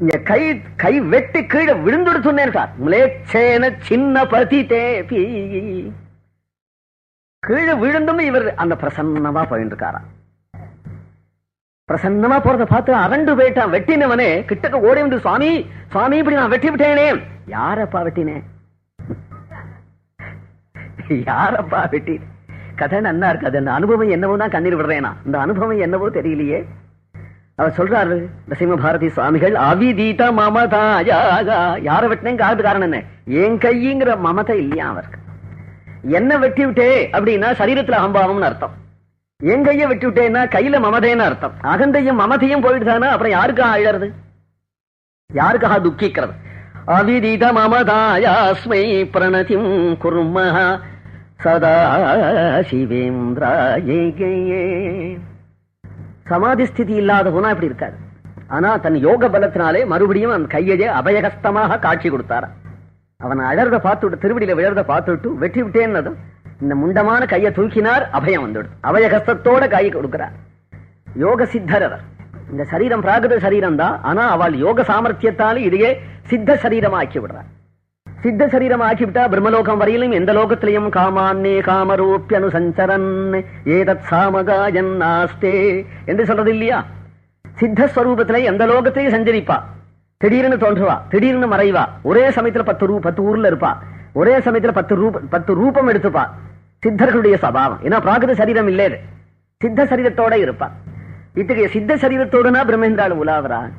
இங்க கை கை வெட்டி கீழே விழுந்துடு சொன்னேன் சார். முலேச்சேன சின்ன பதி தேபி. கீழே விழுந்தும் இவர் அந்த பிரசன்னமா போயிட்டு இருக்காராம் பிரசன்னமா போறத பார்த்து அரண்டு போயிட்டான் வெட்டினவனே கிட்டக்க ஓடி வந்து சுவாமி சுவாமி இப்படி நான் வெட்டி விட்டேனே. யாரப்பா வெட்டினேன் யாரப்பா வெட்டி? கதை நன்னா இருக்கு. அது அந்த அனுபவம் என்னவோ தான் கண்ணீர் விடுறேனா. இந்த அனுபவம் என்னவோ தெரியலையே. அவர் சொல்றாரு நரசிம்ம பாரதி சுவாமிகள் அவிதீத மமதாயாக யார வெட்டினேங்க காரணம் என்ன? என் கைங்கிற மமதை இல்லையா அவருக்கு? என்ன வெட்டி விட்டே அப்படின்னா சரீரத்துல அம்பாவம்னு அர்த்தம். என் கைய வெட்டி விட்டேன்னா கையில மமதைன்னு அர்த்தம். அகந்தையும் மமதையும் போயிடுதானா? அப்புறம் யாருக்காக அழறது? யாருக்காக துக்கிக்கிறது? அவிதித மமதாயாஸ்மை பிரணதிம் குருமஹா சதா சிவேந்திராயே சமாதி ஸ்திதி இல்லாத போனா இப்படி இருக்காது? ஆனா தன் யோக பலத்தினாலே மறுபடியும் அந்த கையையே அபயகஸ்தமாக காட்சி கொடுத்தாரா அவன் அழறத பார்த்துட்டு திருவடியில விழறத பார்த்துட்டு வெட்டி விட்டேன்னதும் இந்த முண்டமான கையை தூக்கினார் அபயம் வந்துடும் அபயகஸ்தத்தோட கை கொடுக்கிறார். யோக சித்தர் அவர். இந்த சரீரம் பிராகிருத சரீரம் தான் ஆனா அவள் யோக சாமர்த்தியத்தாலே இதையே சித்த சரீரமாக்கி விடுறார். சித்த சரீரம் ஆக்கிவிட்டா பிரம்மலோகம் வரையிலும் எந்த லோகத்திலையும் காமான்னே காமரூப்பியனு சஞ்சரன் ஏதத் சாமகாயன் நாஸ்தே. என்று சொல்றது இல்லையா சித்த ஸ்வரூபத்திலே எந்த லோகத்திலையும் சஞ்சரிப்பா. திடீர்னு தோன்றுவா. திடீர்னு மறைவா. ஒரே சமயத்துல பத்து ரூ பத்து ஊர்ல இருப்பா. ஒரே சமயத்துல பத்து ரூப பத்து ரூபம் எடுத்துப்பா. சித்தர்களுடைய சபாவம் ஏன்னா பிராகிருத சரீரம் இல்லே சித்த சரீரத்தோட இருப்பா. இத்தகைய சித்த சரீரத்தோடுனா பிரம்மேந்திராள் உலாவரா